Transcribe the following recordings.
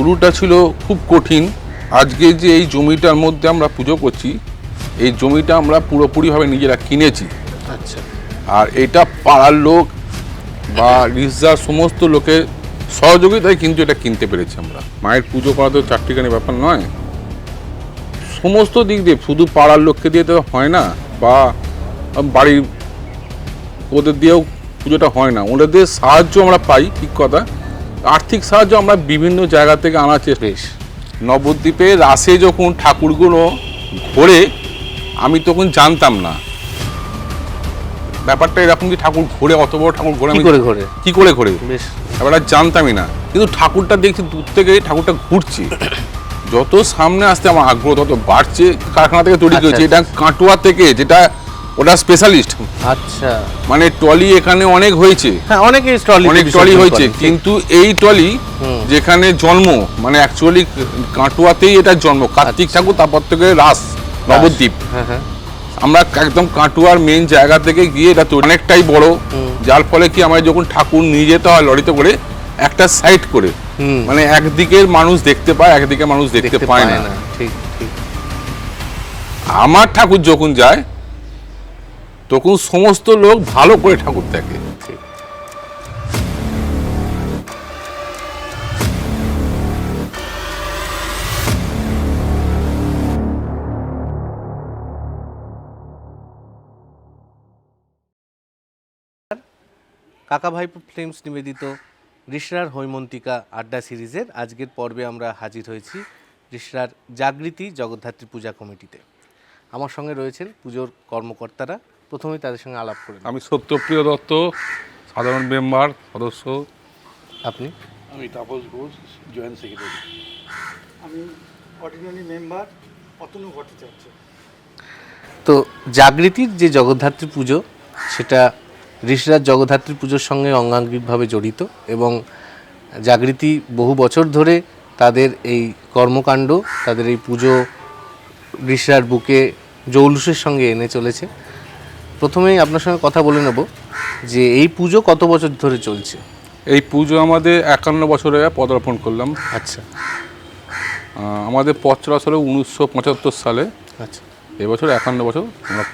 শুরুটা ছিল খুব কঠিন। আজকে যে এই জমিটার মধ্যে আমরা পুজো করছি এই জমিটা আমরা পুরোপুরিভাবে নিজেরা কিনেছি। আচ্ছা। আর এটা পাড়ার লোক বা রিজার সমস্ত লোকের সহযোগিতায় কিন্তু এটা কিনতে পেরেছি আমরা। মায়ের পুজো করা তো চারটিখানি ব্যাপার নয়। সমস্ত দিক দিয়ে শুধু পাড়ার লোককে দিয়ে তো হয় না বা বাড়ির ওদের দিয়েও পুজোটা হয় না। ওদের সাহায্য আমরা পাই ঠিক কথা। আর্থিক সাহায্য আমরা বিভিন্ন জায়গা থেকে আনার চেষ্টা বেশ নবদ্বীপে রাসে যখন ঠাকুরগুলো ঘোরে আমি তখন জানতাম না। ব্যাপারটা এরকম যে ঠাকুর ঘোরে অত বড় ঠাকুর ঘোরে কি আমি করে ঘোরে? কি করে ঘোরে? বেশ। ব্যাপারটা জানতামই না। কিন্তু ঠাকুরটা দেখছি দূর থেকে ঠাকুরটা ঘুরছে। যত সামনে আসতে আমার আগ্রহ তত বাড়ছে। কারখানা থেকে তৈরি আচ্ছা, করেছে। এটা কাটুয়া থেকে যেটা ওটা স্পেশালিস্ট আচ্ছা। মানে টলি এখানে অনেক হয়েছে। হ্যাঁ অনেকে ট্রলি অনেক টলি হয়েছে কিন্তু এই টলি যেখানে জন্ম মানে অ্যাকচুয়ালি কাটুয়াতেই এটা জন্ম। কার্তিক ঠাকুর তারপর থেকে রাস নবদ্বীপ। হ্যাঁ হ্যাঁ। আমরা একদম কাটুয়ার মেন জায়গা থেকে গিয়ে এটা তো অনেকটাই বড় যার ফলে কি আমার যখন ঠাকুর নিয়ে যেতে হয় লরিতে করে একটা সাইড করে। মানে একদিকের মানুষ দেখতে পায় একদিকে মানুষ দেখতে পায় না ঠিক ঠিক। আমার ঠাকুর যখন যায় তখন সমস্ত লোক ভালো করে ঠাকুর দেখে। কাকাভাই ফিল্মস নিবেদিত ঋষরার হৈমন্তিকা আড্ডা সিরিজের আজকের পর্বে আমরা হাজির হয়েছি ঋষরার জাগৃতি জগদ্ধাত্রী পূজা কমিটিতে। আমার সঙ্গে রয়েছেন পুজোর কর্মকর্তারা প্রথমেই তাদের সঙ্গে আলাপ করেন আমি সত্যপ্রিয় দত্ত সাধারণ মেম্বার সদস্য। আপনি? আমি তাপস ঘোষ জয়েন্ট সেক্রেটারি। আমি অর্ডিনারি মেম্বার অতনু ভট্টাচার্য। তো জাগৃতির যে জগদ্ধাত্রী পুজো সেটা ঋষিরাজ জগদ্ধাত্রী পুজোর সঙ্গে অঙ্গাঙ্গিকভাবে জড়িত এবং জাগৃতি বহু বছর ধরে তাদের এই কর্মকাণ্ড তাদের এই পুজো ঋষিরার বুকে জৌলুসের সঙ্গে এনে চলেছে। প্রথমেই আপনার সঙ্গে কথা বলে নেব যে এই পুজো কত বছর ধরে চলছে? এই পুজো আমাদের একান্ন বছরে পদার্পণ করলাম। আচ্ছা। আমাদের পথ চলা ছিল উনিশশো পঁচাত্তর সালে। আচ্ছা। এবছর একান্ন বছর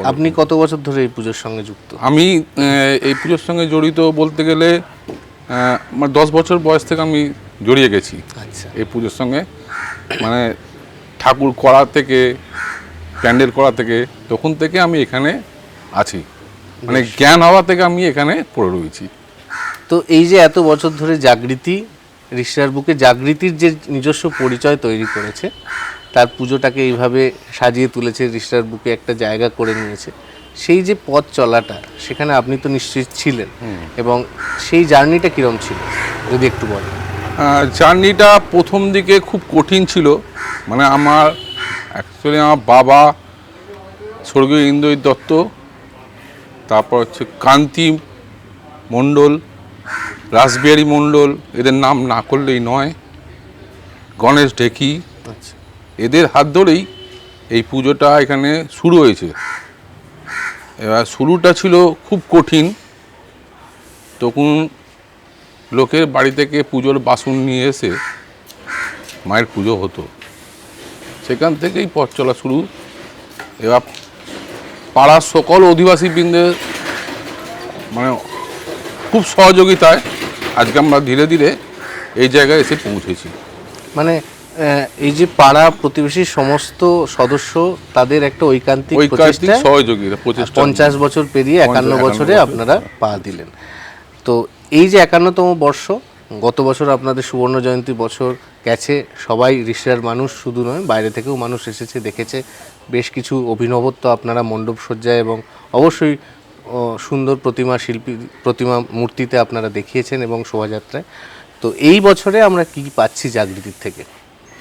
আপনি কত বছর ধরে এই পুজোর সঙ্গে যুক্ত? আমি এই পুজোর সঙ্গে জড়িত বলতে গেলে আমার দশ বছর বয়স থেকে আমি জড়িয়ে গেছি। আচ্ছা। এই পুজোর সঙ্গে। মানে ঠাকুর করা থেকে প্যান্ডেল করা থেকে তখন থেকে আমি এখানে আছি। মানে জ্ঞান হওয়া থেকে আমি এখানে পড়ে রয়েছি। তো এই যে এত বছর ধরে জাগৃতি ঋষিরার বুকে জাগৃতির যে নিজস্ব পরিচয় তৈরি করেছে তার পুজোটাকে এইভাবে সাজিয়ে তুলেছে ঋষিরার বুকে একটা জায়গা করে নিয়েছে সেই যে পথ চলাটা সেখানে আপনি তো নিশ্চিত ছিলেন এবং সেই জার্নিটা কিরম ছিল? যদি একটু বলেন। জার্নিটা প্রথম দিকে খুব কঠিন ছিল। মানে আমার অ্যাকচুয়ালি আমার বাবা স্বর্গীয় ইন্দ্রজিৎ দত্ত তারপর হচ্ছে কান্তি মণ্ডল রাসবিহারী মণ্ডল এদের নাম না করলেই নয় গণেশ ঢেকি। আচ্ছা। এদের হাত ধরেই এই পুজোটা এখানে শুরু হয়েছে। এবার শুরুটা ছিল খুব কঠিন। তখন লোকের বাড়ি থেকে পুজোর বাসন নিয়ে এসে মায়ের পুজো হতো। সেখান থেকেই পথ চলা শুরু। এবার পাড়ার সকল অধিবাসী বৃন্দের মানে খুব সহযোগিতায় আজকে আমরা ধীরে ধীরে এই জায়গায় এসে পৌঁছেছি। মানে এই যে পাড়া প্রতিবেশীর সমস্ত সদস্য তাদের একটা ঐকান্তিক সহযোগিতা পঞ্চাশ বছর পেরিয়ে একান্ন বছরে। আপনারা পা দিলেন। তো এই যে একান্নতম বর্ষ গত বছর আপনাদের সুবর্ণ জয়ন্তী বছর গেছে সবাই ঋষিরার মানুষ শুধু নয় বাইরে থেকেও মানুষ এসেছে দেখেছে। বেশ কিছু অভিনবত্ব আপনারা মণ্ডপ সজ্জায় এবং অবশ্যই সুন্দর প্রতিমা শিল্পী প্রতিমা মূর্তিতে আপনারা দেখিয়েছেন এবং শোভাযাত্রায়। তো এই বছরে আমরা কি পাচ্ছি জাগৃতির থেকে?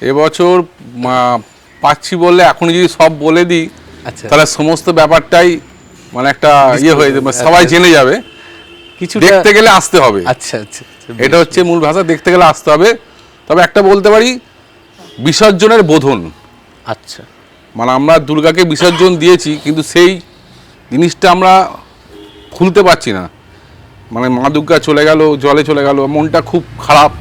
এবছর পাচ্ছি বললে এখন যদি সব বলে দিই আচ্ছা। তাহলে সমস্ত ব্যাপারটাই মানে একটা ইয়ে হয়ে যাবে সবাই জেনে যাবে। কিছুটা দেখতে গেলে আসতে হবে। আচ্ছা আচ্ছা আচ্ছা, এটা হচ্ছে মূল ভাষা দেখতে গেলে আসতে হবে। তবে একটা বলতে পারি বিসর্জনের বোধন। আচ্ছা। মানে আমরা দুর্গাকে বিসর্জন দিয়েছি কিন্তু সেই জিনিসটা আমরা খুলতে পারছি না। মানে মা দুর্গা চলে গেল জলে চলে গেল মনটা খুব খারাপ।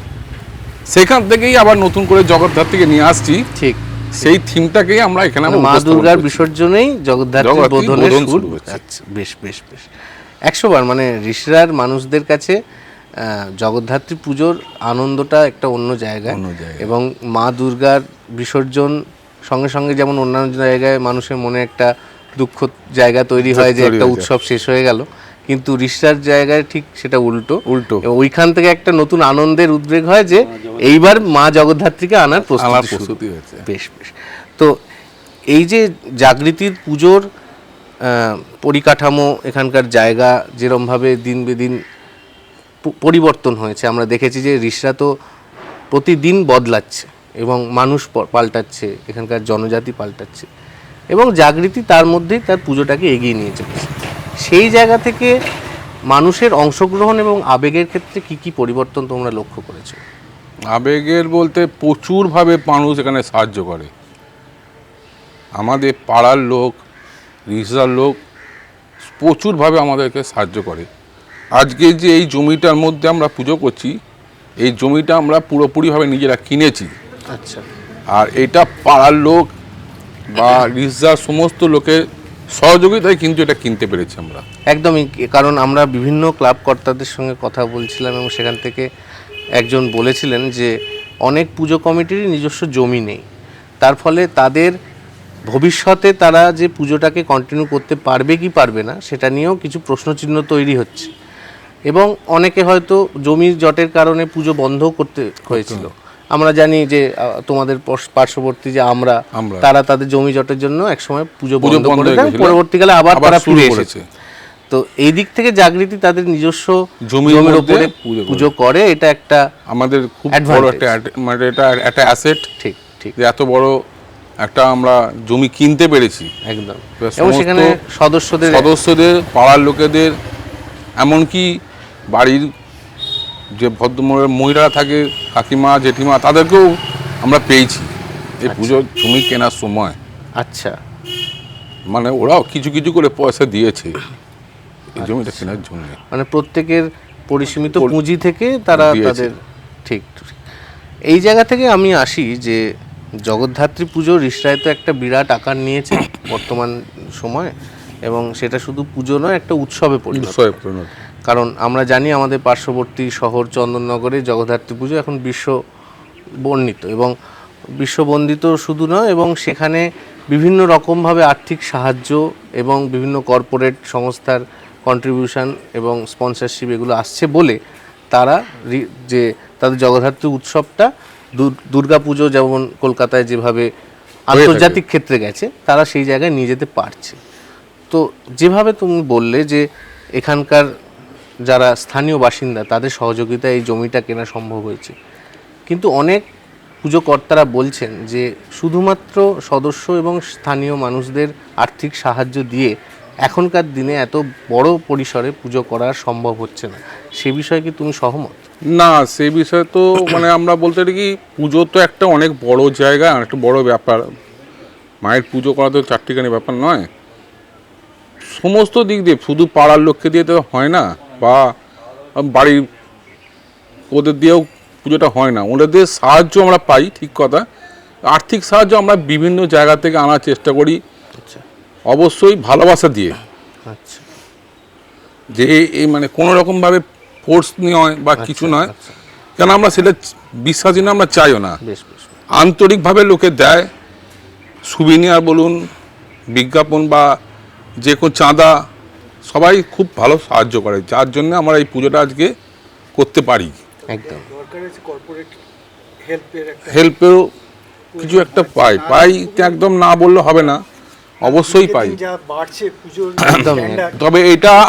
সেখান থেকেই আবার নতুন করে জগদ্ধাত্রীকে নিয়ে আসছি। ঠিক। সেই থিমটাকেই আমরা এখানে মা দুর্গার বিসর্জনেই জগদ্ধাত্রী জগদ্ধাত্রী বোধনের শুরু আচ্ছা বেশ বেশ বেশ। একশো বার মানে ঋষিরার মানুষদের কাছে জগদ্ধাত্রী পুজোর আনন্দটা একটা অন্য জায়গায় এবং মা দুর্গার বিসর্জন সঙ্গে সঙ্গে যেমন অন্যান্য জায়গায় মানুষের মনে একটা দুঃখ জায়গা তৈরি হয় যে একটা উৎসব শেষ হয়ে গেল। কিন্তু ঋষিরার জায়গায় ঠিক সেটা উল্টো। উল্টো। ওইখান থেকে একটা নতুন আনন্দের উদ্বেগ হয় যে এইবার মা জগদ্ধাত্রীকে আনার প্রস্তুতি হয়েছে। বেশ বেশ। তো এই যে জাগৃতির পুজোর পরিকাঠামো, এখানকার জায়গা যেরমভাবে দিন বেদিন পরিবর্তন হয়েছে। আমরা দেখেছি যে ঋষরা তো প্রতিদিন বদলাচ্ছে এবং মানুষ পাল্টাচ্ছে, এখানকার জনজাতি পাল্টাচ্ছে এবং জাগৃতি তার মধ্যেই তার পুজোটাকে এগিয়ে নিয়ে চলেছে। সেই জায়গা থেকে মানুষের অংশগ্রহণ এবং আবেগের ক্ষেত্রে কি কি পরিবর্তন তোমরা লক্ষ্য করেছ? আবেগের বলতে প্রচুরভাবে মানুষ এখানে সাহায্য করে। আমাদের পাড়ার লোক রিসার লোক প্রচুরভাবে আমাদেরকে সাহায্য করে। আজকে যে এই জমিটার মধ্যে আমরা পুজো করছি এই জমিটা আমরা পুরোপুরিভাবে নিজেরা কিনেছি। আচ্ছা। আর এটা পাড়ার লোক বা রিসার সমস্ত লোকের সহযোগিতায় কিন্তু এটা কিনতে পেরেছি আমরা। একদমই কারণ আমরা বিভিন্ন ক্লাব কর্তাদের সঙ্গে কথা বলছিলাম এবং সেখান থেকে একজন বলেছিলেন যে অনেক পুজো কমিটিরই নিজস্ব জমি নেই। তার ফলে তাদের ভবিষ্যতে তারা যে পুজোটাকে কন্টিনিউ করতে পারবে কি পারবে না সেটা নিয়েও কিছু প্রশ্নচিহ্ন তৈরি হচ্ছে। এবং অনেকে হয়তো জমির জটের কারণে পুজো বন্ধ করতে হয়েছিল। আমরা জানি যে তোমাদের পার্শ্ববর্তী যে আমরা। তারা তাদের জমি জটের জন্য একসময় পুজো বন্ধ করে দেন পরবর্তীকালে আবার তারা শুরু ফিরে করেছে। এসেছে তো এই দিক থেকে জাগৃতি তাদের নিজস্ব জমির উপরে পুজো করে। পুজো করে এটা একটা আমাদের খুব বড় একটা মানে এটা একটা অ্যাসেট ঠিক ঠিক। যে এত বড় একটা আমরা জমি কিনতে পেরেছি। একদম। এবং সেখানে সদস্যদের সদস্যদের পাড়ার লোকেদের এমনকি বাড়ির যে ভদ্র মহিলারা থাকে কাকিমা জেঠিমা তাদেরকেও আমরা পেয়েছি। এই পুজো জমি কেনার সময়। আচ্ছা। মানে ওরাও কিছু কিছু করে পয়সা দিয়েছে এই জমিটা কেনার জন্য। মানে প্রত্যেকের পরিসীমিত পরি- পুঁজি থেকে তারা তাদের ঠিক। এই জায়গা থেকে আমি আসি যে জগদ্ধাত্রী পুজো রিসরায় তো একটা বিরাট আকার নিয়েছে বর্তমান সময়ে এবং সেটা শুধু পুজো নয় একটা উৎসবে পরিণত। কারণ আমরা জানি আমাদের পার্শ্ববর্তী শহর চন্দননগরে জগদ্ধাত্রী পুজো এখন বিশ্ব বর্ণিত এবং বিশ্ববন্দিত শুধু নয় এবং সেখানে বিভিন্ন রকমভাবে আর্থিক সাহায্য এবং বিভিন্ন কর্পোরেট সংস্থার কন্ট্রিবিউশন এবং স্পন্সরশিপ এগুলো আসছে বলে তারা যে তাদের জগদ্ধাত্রী উৎসবটা দুর্গাপুজো যেমন কলকাতায় যেভাবে আন্তর্জাতিক ক্ষেত্রে গেছে তারা সেই জায়গায় নিয়ে যেতে পারছে। তো যেভাবে তুমি বললে যে এখানকার যারা স্থানীয় বাসিন্দা তাদের সহযোগিতায় এই জমিটা কেনা সম্ভব হয়েছে। কিন্তু অনেক পুজো কর্তারা বলছেন যে শুধুমাত্র সদস্য এবং স্থানীয় মানুষদের আর্থিক সাহায্য দিয়ে এখনকার দিনে এত বড় পরিসরে পুজো করা সম্ভব হচ্ছে না। সে বিষয়ে কি তুমি সহমত? না সে বিষয়ে তো মানে আমরা বলতে পারি কি পুজো তো একটা অনেক বড় জায়গা একটা বড় ব্যাপার। মায়ের পুজো করা তো চারটিখানি ব্যাপার নয়। সমস্ত দিক দিয়ে শুধু পাড়ার লোককে দিয়ে তো হয় না বা বাড়ির ওদের দিয়েও পুজোটা হয় না। ওদের সাহায্য আমরা পাই ঠিক কথা। আর্থিক সাহায্য আমরা বিভিন্ন জায়গা থেকে আনার চেষ্টা করি। আচ্ছা। অবশ্যই ভালোবাসা দিয়ে। আচ্ছা। যে এই মানে কোনো রকমভাবে ফোর্স নয় বা কিছু নয়। আচ্ছা। কেন আমরা সেটা বিশ্বাসী না আমরা চাইও না। বেশ বেশ আন্তরিকভাবে লোকে দেয় সুবিনিয়ার বলুন বিজ্ঞাপন বা যে কোনো চাঁদা সবাই খুব ভালো সাহায্য করে। যার জন্য আমরা এই পুজোটা আজকে করতে পারি। একদম। দরকার আছে কর্পোরেট হেল্পের একটা। হেল্পেও কিছু একটা পাই। পাই একদম না বললে হবে না। অবশ্যই পাই। তবে এটা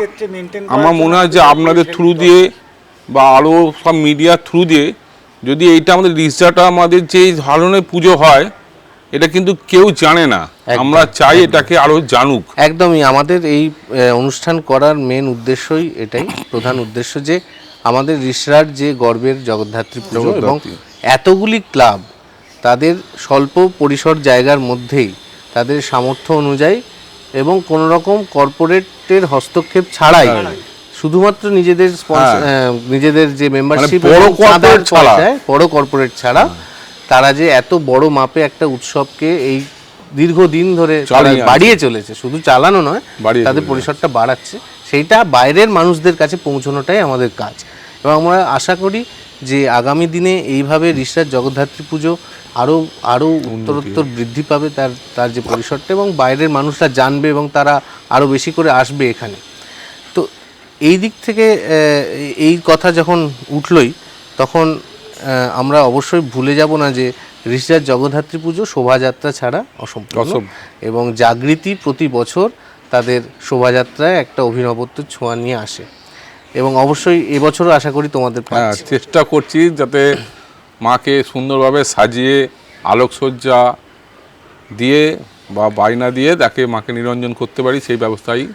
আমার মনে হয় যে আপনাদের থ্রু দিয়ে বা আরও সব মিডিয়ার থ্রু দিয়ে যদি এইটা আমাদের রিসার্চটা আমাদের যে ধরনের পুজো হয় এটা কিন্তু কেউ জানে না। আমরা চাই এটাকে আরও জানুক। একদমই আমাদের এই অনুষ্ঠান করার মেন উদ্দেশ্যই এটাই। প্রধান উদ্দেশ্য যে আমাদের রিসরার যে গর্বের জগদ্ধাত্রী পুজো এবং এতগুলি ক্লাব তাদের স্বল্প পরিসর জায়গার মধ্যেই তাদের সামর্থ্য অনুযায়ী এবং কোনো রকম কর্পোরেটের হস্তক্ষেপ ছাড়াই শুধুমাত্র নিজেদের হ্যাঁ। নিজেদের যে মেম্বারশিপ বড় ছাড়া। বড় কর্পোরেট ছাড়া তারা যে এত বড় মাপে একটা উৎসবকে এই দীর্ঘদিন ধরে। বাড়িয়ে চলেছে শুধু চালানো নয় তাদের পরিসরটা বাড়াচ্ছে সেইটা বাইরের মানুষদের কাছে পৌঁছানোটাই আমাদের কাজ এবং আমরা আশা করি যে আগামী দিনে এইভাবে ঋষরাজ জগদ্ধাত্রী পুজো আরও আরও উত্তরোত্তর বৃদ্ধি পাবে তার তার যে পরিসরটা এবং বাইরের মানুষরা জানবে এবং তারা আরও বেশি করে আসবে এখানে। তো এই দিক থেকে এই কথা যখন উঠলই তখন আমরা অবশ্যই ভুলে যাব না যে ঋষিরাজ জগদ্ধাত্রী পুজো শোভাযাত্রা ছাড়া অসম্পূর্ণ। এবং জাগৃতি প্রতি বছর তাদের শোভাযাত্রায় একটা অভিনবত্ব ছোঁয়া নিয়ে আসে। এবং অবশ্যই এবছরও আশা করি তোমাদের হ্যাঁ চেষ্টা করছি যাতে মাকে সুন্দরভাবে সাজিয়ে আলোকসজ্জা দিয়ে বা বায়না দিয়ে তাকে মাকে নিরঞ্জন করতে পারি সেই ব্যবস্থাই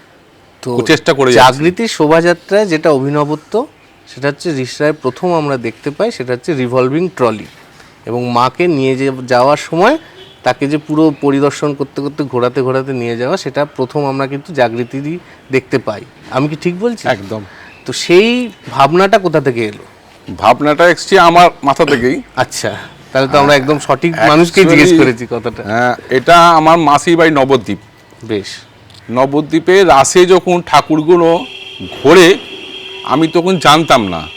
তো চেষ্টা করে। জাগৃতির শোভাযাত্রায় যেটা অভিনবত্ব সেটা হচ্ছে রিসরায় প্রথম আমরা দেখতে পাই সেটা হচ্ছে রিভলভিং ট্রলি। এবং মাকে নিয়ে যে- যাওয়ার সময় তাকে যে পুরো পরিদর্শন করতে করতে ঘোরাতে ঘোরাতে নিয়ে যাওয়া সেটা প্রথম আমরা কিন্তু জাগৃতিরই দেখতে পাই। আমি কি ঠিক বলছি? একদম। তো সেই ভাবনাটা কোথা থেকে এলো? ভাবনাটা এসছে আমার মাথা থেকেই। আচ্ছা তাহলে তো আমরা একদম সঠিক মানুষকেই জিজ্ঞেস করেছি কথাটা। হ্যাঁ, এটা আমার মাসির বাড়ি নবদ্বীপ। বেশ। নবদ্বীপে রাসে যখন ঠাকুরগুলো ঘোরে আমি তখন জানতাম না।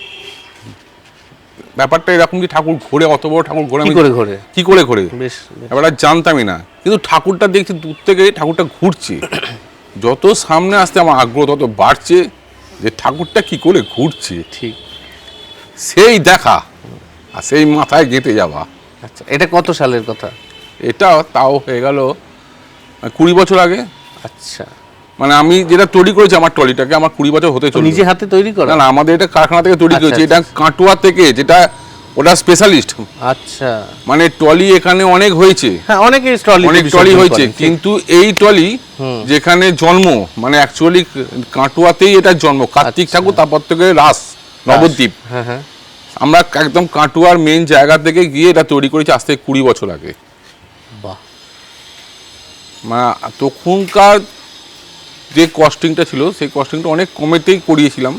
ব্যাপারটা এরকম কি ঠাকুর ঘোরে অত বড় ঠাকুর ঘোরে কি আমি করে ঘোরে? কি করে ঘোরে? বেশ। ব্যাপারটা জানতামই না। কিন্তু ঠাকুরটা দেখছি দূর থেকে ঠাকুরটা ঘুরছে। যত সামনে আসতে আমার আগ্রহ তত বাড়ছে। যে ঠাকুরটা কি করে ঘুরছে? ঠিক। সেই দেখা আর সেই মাথায় গেঁথে যাওয়া। আচ্ছা এটা কত সালের কথা? এটা তাও হয়ে গেল কুড়ি বছর আগে। আচ্ছা। মানে আমি যেটা তৈরি করেছি আমার ট্রলিটাকে আমার কুড়ি বছর হতে চলে নিজে হাতে তৈরি করা? না আমাদের এটা কারখানা থেকে তৈরি আচ্ছা, করেছি। আচ্ছা, এটা কাটুয়া থেকে যেটা ওটা স্পেশালিস্ট আচ্ছা। মানে ট্রলি এখানে অনেক হয়েছে। হ্যাঁ অনেকে ট্রলি অনেক ট্রলি হয়েছে। কিন্তু এই ট্রলি যেখানে জন্ম মানে অ্যাকচুয়ালি কাটুয়াতেই এটা জন্ম। কার্তিক আচ্ছা। ঠাকুর তারপর থেকে রাস নবদ্বীপ। হ্যাঁ হ্যাঁ। আমরা একদম কাটুয়ার মেন জায়গা থেকে গিয়ে এটা তৈরি করেছি আজ থেকে কুড়ি বছর আগে। বাহ। মানে তখনকার যে কস্টিংটা ছিল সেই কস্টিংটা অনেক কমেতেই করিয়েছিলাম।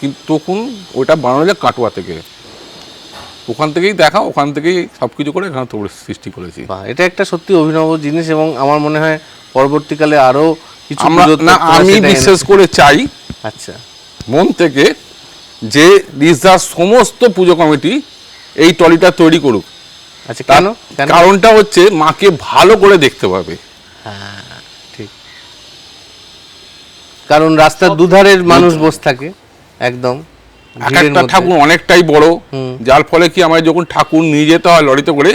কিন্তু তখন ওটা বানানো যায় কাটোয়া থেকে। ওখান থেকেই দেখা ওখান থেকেই সব কিছু করে এখানে তৈরি সৃষ্টি করেছি। এটা একটা সত্যি অভিনব জিনিস এবং আমার মনে হয় পরবর্তীকালে আরও কিছু আমরা না আমি বিশেষ করে চাই আচ্ছা। মন থেকে যে রিজার সমস্ত পুজো কমিটি এই টলিটা তৈরি করুক। আচ্ছা কেন? কেন? কারণটা হচ্ছে মাকে ভালো করে দেখতে পাবে। হ্যাঁ ঠিক। কারণ রাস্তার দুধারের মানুষ বসে থাকে একদম। এক একটা ঠাকুর অনেকটাই বড় যার ফলে কি আমার যখন ঠাকুর নিয়ে যেতে হয় লরিতে করে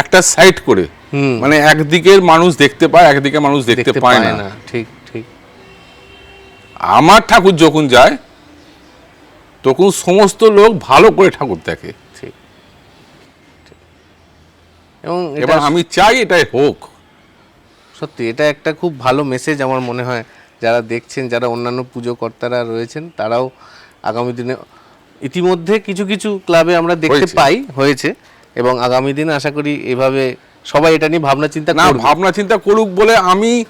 একটা সাইড করে। মানে একদিকের মানুষ দেখতে পায় একদিকে মানুষ দেখতে পায় না। ঠিক ঠিক। আমার ঠাকুর যখন যায় তখন সমস্ত লোক ভালো করে ঠাকুর দেখে। এবং এবার আমি চাই এটাই হোক। সত্যি এটা একটা খুব ভালো মেসেজ আমার মনে হয়। যারা দেখছেন যারা অন্যান্য পুজো কর্তারা রয়েছেন তারাও আগামী দিনে ইতিমধ্যে কিছু কিছু ক্লাবে আমরা দেখতে পাই হয়েছে এবং আগামী দিনে আশা করি এভাবে সবাই এটা নিয়ে ভাবনা চিন্তা না ভাবনা চিন্তা করুক বলে আমি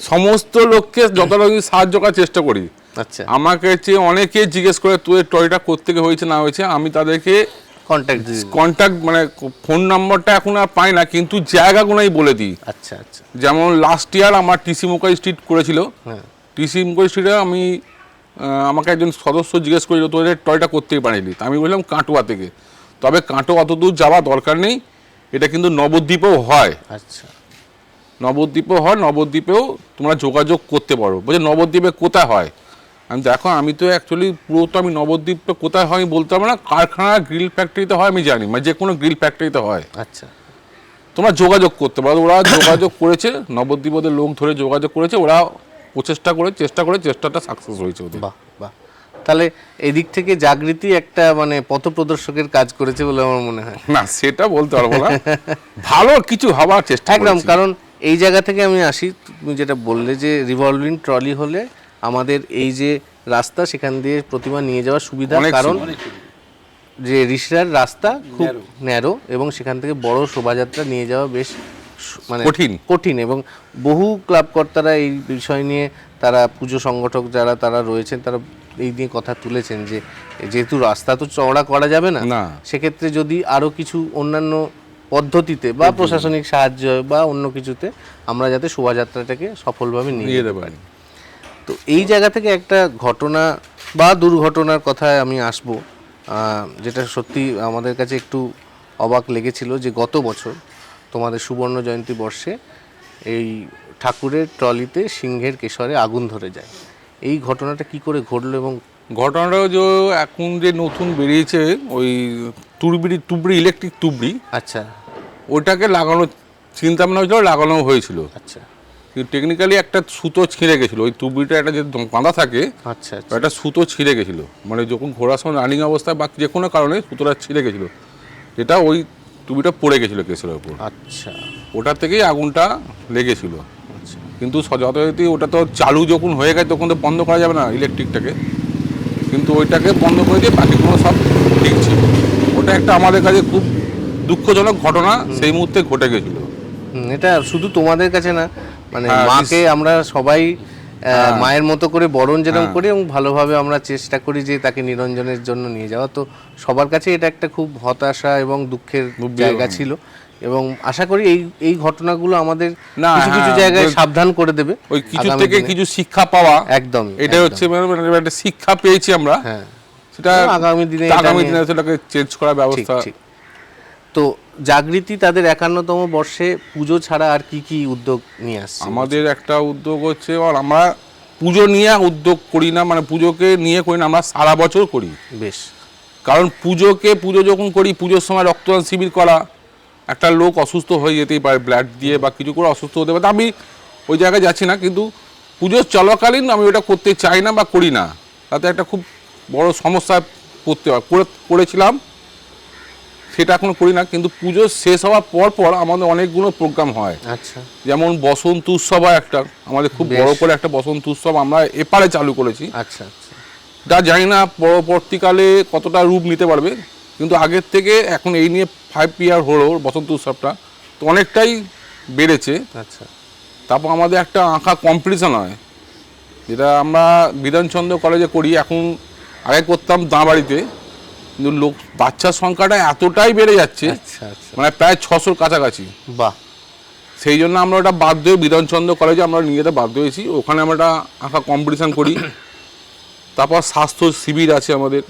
সমস্ত লোককে যতটা সাহায্য করার চেষ্টা করি। আচ্ছা। আমাকে চেয়ে অনেকে জিজ্ঞেস করে তোদের টয়টা কোথেকে হয়েছে না হয়েছে? আমি তাদেরকে কন্ট্যাক্ট কন্ট্যাক্ট মানে ফোন নাম্বারটা এখন আর পাই না কিন্তু জায়গাগুলোই বলে দিই। আচ্ছা আচ্ছা। যেমন লাস্ট ইয়ার আমার টিসি মুখাই স্ট্রিট করেছিল। হ্যাঁ। টিসি মুখাই স্ট্রিটে আমি আমাকে একজন সদস্য জিজ্ঞেস করেছিল তোদের টয়টা করতেই পারিনি তা আমি বললাম কাটোয়া থেকে। তবে কাটো অত দূর যাওয়া দরকার নেই এটা কিন্তু নবদ্বীপেও হয়। আচ্ছা। নবদ্বীপেও হয় নবদ্বীপেও তোমরা যোগাযোগ করতে পারো। বলছে নবদ্বীপে কোথায় হয়? আমি দেখো আমি তো অ্যাকচুয়ালি পুরো তো আমি নবদ্বীপটা কোথায় হয় আমি বলতে পারব না। কারখানা গ্রিল ফ্যাক্টরিতে হয় আমি জানি মানে যে কোনো গ্রিল ফ্যাক্টরিতে হয়। আচ্ছা। তোমরা যোগাযোগ করতে পারো। ওরা যোগাযোগ করেছে নবদ্বীপ ওদের লোক ধরে যোগাযোগ করেছে ওরা প্রচেষ্টা করে চেষ্টা করে চেষ্টাটা সাকসেস হয়েছে ওদের। বাহ বাহ। তাহলে এদিক থেকে জাগৃতি একটা মানে পথপ্রদর্শকের কাজ করেছে বলে আমার মনে হয়। না সেটা বলতে পারব না। ভালো কিছু হওয়ার চেষ্টা একদম কারণ এই জায়গা থেকে আমি আসি তুমি যেটা বললে যে রিভলভিং ট্রলি হলে আমাদের এই যে রাস্তা সেখান দিয়ে প্রতিমা নিয়ে যাওয়ার সুবিধা কারণ যে ঋষিরার রাস্তা খুব ন্যারো এবং সেখান থেকে বড় শোভাযাত্রা নিয়ে যাওয়া বেশ মানে কঠিন। কঠিন এবং বহু ক্লাব কর্তারা এই বিষয় নিয়ে তারা পুজো সংগঠক যারা তারা রয়েছেন তারা এই নিয়ে কথা তুলেছেন যে যেহেতু রাস্তা তো চওড়া করা যাবে না। সেক্ষেত্রে যদি আরও কিছু অন্যান্য পদ্ধতিতে বা প্রশাসনিক সাহায্য বা অন্য কিছুতে আমরা যাতে শোভাযাত্রাটাকে সফলভাবে নিয়ে যেতে পারি তো এই জায়গা থেকে একটা ঘটনা বা দুর্ঘটনার কথায় আমি আসব যেটা সত্যি আমাদের কাছে একটু অবাক লেগেছিল যে গত বছর তোমাদের সুবর্ণ জয়ন্তী বর্ষে এই ঠাকুরের ট্রলিতে সিংহের কেশরে আগুন ধরে যায়। এই ঘটনাটা কি করে ঘটলো এবং ঘটনাটা যে এখন যে নতুন বেরিয়েছে ওই তুরবিড়ি তুবড়ি ইলেকট্রিক তুবড়ি আচ্ছা। ওটাকে লাগানো চিন্তা ভাবনা হয়েছিল লাগানো হয়েছিল। আচ্ছা। কিন্তু টেকনিক্যালি একটা সুতো ছিঁড়ে গেছিল ওই তুবড়িটা একটা যে বাঁধা থাকে আচ্ছা আচ্ছা। একটা সুতো ছিঁড়ে গেছিল। মানে যখন ঘোরার সময় রানিং অবস্থায় বা যে কোনো কারণে সুতোটা ছিঁড়ে গেছিল। যেটা ওই তুবিটা পড়ে গেছিল কেসের ওপর। আচ্ছা। ওটা থেকেই আগুনটা লেগেছিল। আচ্ছা কিন্তু যথারীতি ওটা তো চালু যখন হয়ে গেছে তখন তো বন্ধ করা যাবে না ইলেকট্রিকটাকে। কিন্তু ওইটাকে বন্ধ করে দিয়ে বাকিগুলো সব ঠিক ছিল। ওটা একটা আমাদের কাছে খুব দুঃখজনক ঘটনা সেই মুহূর্তে ঘটে গেছিল। এটা শুধু তোমাদের কাছে না মানে হ্যাঁ, মাকে আমরা সবাই মায়ের মতো করে বরণ যেরকম করি এবং ভালোভাবে আমরা চেষ্টা করি যে তাকে নিরঞ্জনের জন্য নিয়ে যাওয়া। তো সবার কাছে এটা একটা খুব হতাশা এবং দুঃখের জায়গা ছিল এবং আশা করি এই এই ঘটনাগুলো আমাদের না, কিছু কিছু হ্যাঁ, জায়গায় সাবধান করে দেবে ওই কিছু থেকে কিছু শিক্ষা পাওয়া একদম এটা হচ্ছে মানে একটা শিক্ষা পেয়েছি আমরা। হ্যাঁ। সেটা আগামী দিনে আগামী দিনে সেটাকে চেঞ্জ করার ব্যবস্থা তো জাগৃতি তাদের একান্নতম বর্ষে পুজো ছাড়া আর কি কি উদ্যোগ নিয়ে আসছে? আমাদের একটা উদ্যোগ হচ্ছে আর আমরা পুজো নিয়ে উদ্যোগ করি না মানে পুজোকে নিয়ে করি না আমরা সারা বছর করি। বেশ। কারণ পুজোকে পুজো যখন করি পুজোর সময় রক্তদান শিবির করা একটা লোক অসুস্থ হয়ে যেতেই পারে ব্লাড দিয়ে বা কিছু করে অসুস্থ হতে পারে আমি ওই জায়গায় যাচ্ছি না কিন্তু পুজোর চলাকালীন আমি ওটা করতে চাই না বা করি না। তাতে একটা খুব বড় সমস্যায় পড়তে হয় করে করেছিলাম সেটা এখন করি না কিন্তু পুজো শেষ হওয়ার পর পর আমাদের অনেকগুলো প্রোগ্রাম হয়। আচ্ছা। যেমন বসন্ত উৎসব হয় একটা আমাদের খুব বড় করে একটা বসন্ত উৎসব আমরা এপারে চালু করেছি। আচ্ছা আচ্ছা। যা জানি না পরবর্তীকালে কতটা রূপ নিতে পারবে কিন্তু আগের থেকে এখন এই নিয়ে ফাইভ ইয়ার হলো বসন্ত উৎসবটা তো অনেকটাই বেড়েছে। আচ্ছা। তারপর আমাদের একটা আঁকা কম্পিটিশন হয় যেটা আমরা বিধানচন্দ্র কলেজে করি এখন আগে করতাম দাঁবাড়িতে কিন্তু লোক বাচ্চার সংখ্যাটা এতটাই বেড়ে যাচ্ছে আচ্ছা আচ্ছা। মানে প্রায় ছশোর কাছাকাছি। বাহ। সেই জন্য আমরা ওটা বাধ্য হয়ে বিধানচন্দ্র কলেজে আমরা নিয়ে যেতে বাধ্য হয়েছি। ওখানে আমরা একটা আঁকা কম্পিটিশান করি। তারপর স্বাস্থ্য শিবির আছে আমাদের।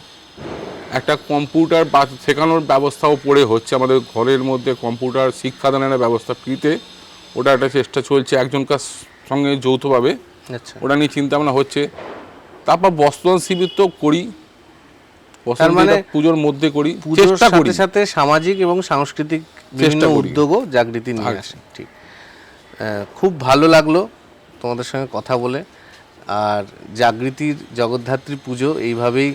একটা কম্পিউটার বা শেখানোর ব্যবস্থাও পড়ে হচ্ছে আমাদের ঘরের মধ্যে। কম্পিউটার শিক্ষাদানের ব্যবস্থা ফ্রিতে। ওটা একটা চেষ্টা চলছে একজনকার সঙ্গে যৌথভাবে। আচ্ছা। ওটা নিয়ে চিন্তা ভাবনা হচ্ছে। তারপর বস্ত্রদান শিবির তো করি। বস্ত্রদান মানে পুজোর মধ্যে করি পুজোর সাথে সাথে সামাজিক এবং সাংস্কৃতিক বিভিন্ন উদ্যোগও জাগৃতি নিয়ে। আসে ঠিক। খুব ভালো লাগল তোমাদের সঙ্গে কথা বলে। আর জাগৃতির জগদ্ধাত্রী পুজো এইভাবেই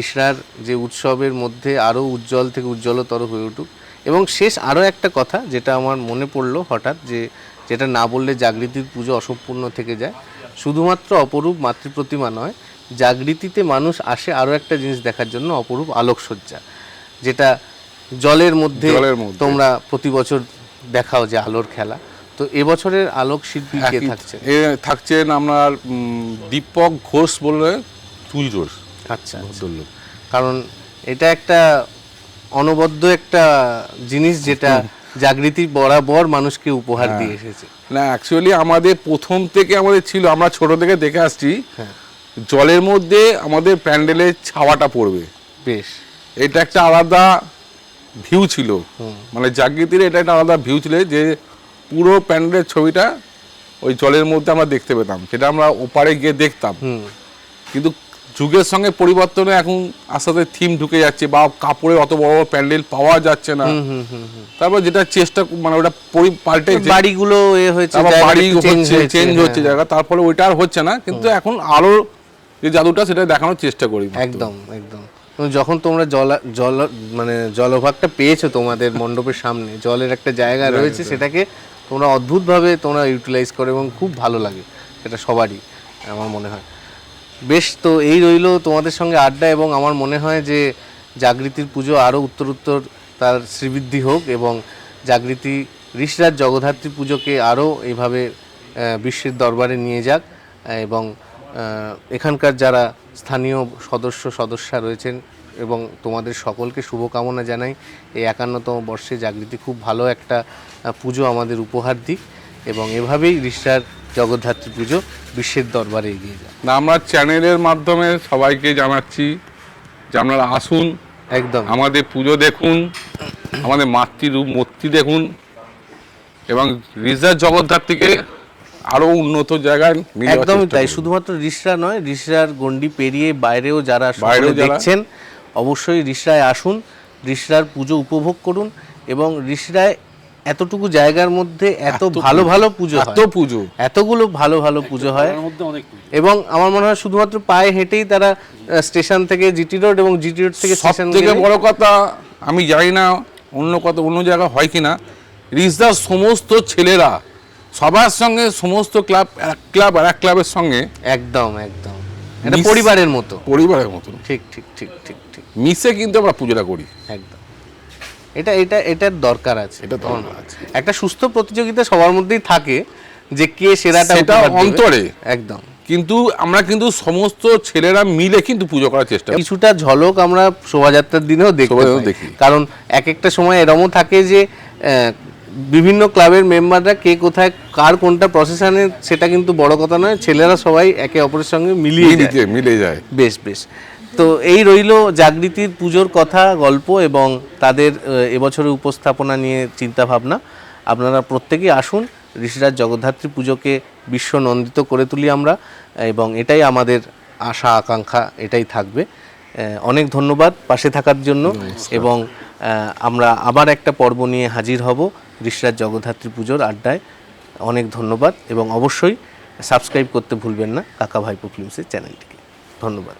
ঋষরার যে উৎসবের মধ্যে আরও উজ্জ্বল থেকে উজ্জ্বলতর হয়ে উঠুক। এবং শেষ আরও একটা কথা যেটা আমার মনে পড়ল হঠাৎ যে যেটা না বললে জাগৃতির পুজো অসম্পূর্ণ থেকে যায়। শুধুমাত্র অপরূপ মাতৃপ্রতিমা নয় জাগৃতিতে মানুষ আসে আরও একটা জিনিস দেখার জন্য অপরূপ আলোকসজ্জা যেটা জলের মধ্যে তোমরা প্রতি বছর দেখাও যে আলোর খেলা। তো এবছরের আলোক শিল্পী কে থাকছে? এ থাকছেন আপনার দীপক ঘোষ বলে তুলজোর আচ্ছা আচ্ছা। কারণ এটা একটা অনবদ্য একটা জিনিস যেটা জাগৃতি বরাবর মানুষকে উপহার হ্যাঁ। দিয়ে এসেছে। না অ্যাকচুয়ালি আমাদের প্রথম থেকে আমাদের ছিল আমরা ছোট থেকে দেখে আসছি। হ্যাঁ। জলের মধ্যে আমাদের প্যান্ডেলের ছাওয়াটা পড়বে। বেশ। এটা একটা আলাদা ভিউ ছিল। মানে জাগৃতির এটা একটা আলাদা ভিউ ছিল যে পুরো প্যান্ডেলের ছবিটা ওই জলের মধ্যে আমরা দেখতে পেতাম। সেটা আমরা ওপারে গিয়ে দেখতাম। কিন্তু যুগের সঙ্গে পরিবর্তনে এখন আস্তে আস্তে থিম ঢুকে যাচ্ছে বা কাপড়ে অত বড় বড় প্যান্ডেল পাওয়া যাচ্ছে না। তারপর যেটা চেষ্টা মানে ওটা পাল্টে বাড়িগুলো এ হয়েছে বাড়ি হচ্ছে চেঞ্জ হ্যাঁ। হচ্ছে জায়গা। তার ফলে ওইটা আর হচ্ছে না কিন্তু এখন আলোর যে জাদুটা সেটা দেখানোর চেষ্টা করি একদম একদম। যখন তোমরা জল জল মানে জলভাগটা পেয়েছ তোমাদের মণ্ডপের সামনে জলের একটা জায়গা রয়েছে সেটাকে তোমরা অদ্ভুতভাবে তোমরা ইউটিলাইজ করো এবং খুব ভালো লাগে। সেটা সবারই আমার মনে হয়। বেশ তো এই রইল তোমাদের সঙ্গে আড্ডা এবং আমার মনে হয় যে জাগৃতির পুজো আরও উত্তর উত্তর তার শ্রীবৃদ্ধি হোক এবং জাগৃতি ঋষরাজ জগদ্ধাত্রী পুজোকে আরও এইভাবে বিশ্বের দরবারে নিয়ে যাক এবং এখানকার যারা স্থানীয় সদস্য সদস্যা রয়েছেন এবং তোমাদের সকলকে শুভকামনা জানাই এই একান্নতম বর্ষে জাগৃতি খুব ভালো একটা পুজো আমাদের উপহার দিক এবং এভাবেই রিষ্টার জগদ্ধাত্রী পুজো বিশ্বের দরবারে এগিয়ে যায়। না আমরা চ্যানেলের মাধ্যমে সবাইকে জানাচ্ছি যে আপনারা আসুন একদম। আমাদের পুজো দেখুন আমাদের মাতৃরূপ মূর্তি দেখুন এবং রিজার্ভ জগদ্ধাত্রীকে আরও উন্নত জায়গায় একদমই তাই শুধুমাত্র রিসরা নয় রিসরার গন্ডি পেরিয়ে বাইরেও যারা দেখছেন অবশ্যই রিসরায় আসুন রিসরার পুজো উপভোগ করুন এবং রিসরায় এতটুকু জায়গার মধ্যে এত ভালো ভালো পুজো এত পুজো। এতগুলো ভালো ভালো পুজো হয়। তার মধ্যে অনেক পুজো। এবং আমার মনে হয় শুধুমাত্র পায়ে হেঁটেই তারা স্টেশন থেকে জিটি রোড এবং জিটি রোড থেকে স্টেশন থেকে বড় কথা আমি জানি না অন্য কথা অন্য জায়গায় হয় কিনা রিজদার সমস্ত ছেলেরা সবার সঙ্গে সমস্ত ক্লাব এক ক্লাব আর এক ক্লাবের সঙ্গে একদম একদম। এটা পরিবারের মতো। পরিবারের মতন ঠিক ঠিক ঠিক ঠিক ঠিক। মিশে কিন্তু আমরা পুজোটা করি। একদম। এটা এটা এটার দরকার আছে। এটা দরকার আছে। একটা সুস্থ প্রতিযোগিতা সবার মধ্যেই থাকে যে কে সেরাটা সেটা উপহার অন্তরে। একদম। কিন্তু আমরা কিন্তু সমস্ত ছেলেরা মিলে কিন্তু পুজো করার চেষ্টা কিছুটা ঝলক আমরা শোভাযাত্রার দিনেও দেখতে পাই। দেখি। কারণ এক একটা সময় এরমও থাকে যে বিভিন্ন ক্লাবের মেম্বাররা কে কোথায় কার কোনটা প্রসেশনে সেটা কিন্তু বড় কথা নয়। ছেলেরা সবাই একে অপরের সঙ্গে মিলিয়ে মিলে যায়। বেশ বেশ। তো এই রইল জাগৃতির পুজোর কথা গল্প এবং তাদের আহ, এবছরের উপস্থাপনা নিয়ে চিন্তা ভাবনা আপনারা প্রত্যেকেই আসুন ঋষিরাজ জগদ্ধাত্রী পুজোকে বিশ্ব নন্দিত করে তুলি আমরা এবং এটাই আমাদের আশা আকাঙ্ক্ষা এটাই থাকবে। অনেক ধন্যবাদ পাশে থাকার জন্য এবং আমরা আবার একটা পর্ব নিয়ে হাজির হব। ঋষিরাজ জগদ্ধাত্রী পুজোর আড্ডায় অনেক ধন্যবাদ এবং অবশ্যই সাবস্ক্রাইব করতে ভুলবেন না কাকা ভাইপো ফিল্মসের চ্যানেলটিকে। ধন্যবাদ।